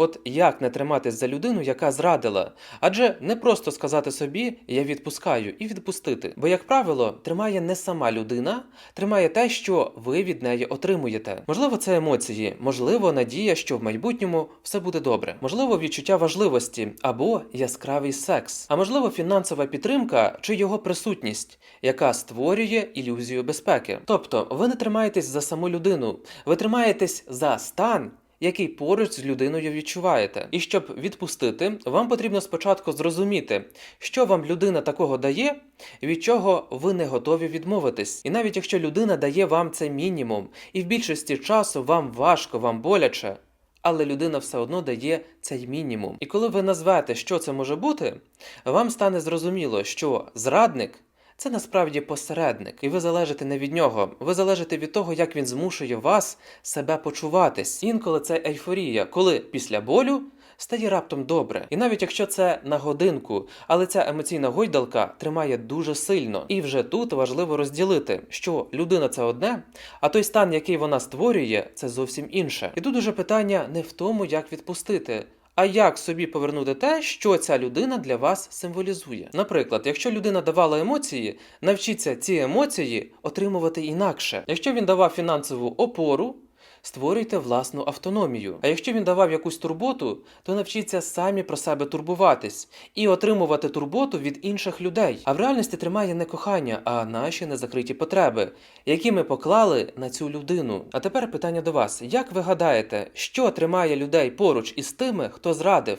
От як не триматись за людину, яка зрадила? Адже не просто сказати собі я відпускаю і відпустити. Бо, як правило, тримає не сама людина, тримає те, що ви від неї отримуєте. Можливо, це емоції, можливо, надія, що в майбутньому все буде добре, можливо, відчуття важливості або яскравий секс, а можливо, фінансова підтримка чи його присутність, яка створює ілюзію безпеки. Тобто, ви не тримаєтесь за саму людину, ви тримаєтесь за стан який поруч з людиною відчуваєте. І щоб відпустити, вам потрібно спочатку зрозуміти, що вам людина такого дає, від чого ви не готові відмовитись. І навіть якщо людина дає вам це мінімум, і в більшості часу вам важко, вам боляче. Але людина все одно дає цей мінімум. І коли ви назвете, що це може бути, вам стане зрозуміло, що зрадник це насправді посередник, і ви залежите не від нього. Ви залежите від того, як він змушує вас себе почуватись. Інколи це ейфорія, коли після болю. Стає раптом добре, і навіть якщо це на годинку, але ця емоційна гойдалка тримає дуже сильно. І вже тут важливо розділити, що людина це одне, а той стан, який вона створює, це зовсім інше. І тут уже питання не в тому, як відпустити, а як собі повернути те, що ця людина для вас символізує? Наприклад, якщо людина давала емоції, навчіться ці емоції отримувати інакше. Якщо він давав фінансову опору, створюйте власну автономію. А якщо він давав якусь турботу, то навчіться самі про себе турбуватись і отримувати турботу від інших людей. А в реальності тримає не кохання, а наші незакриті потреби, які ми поклали на цю людину. А тепер питання до вас: як ви гадаєте, що тримає людей поруч із тими, хто зрадив?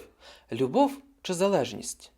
Любов чи залежність?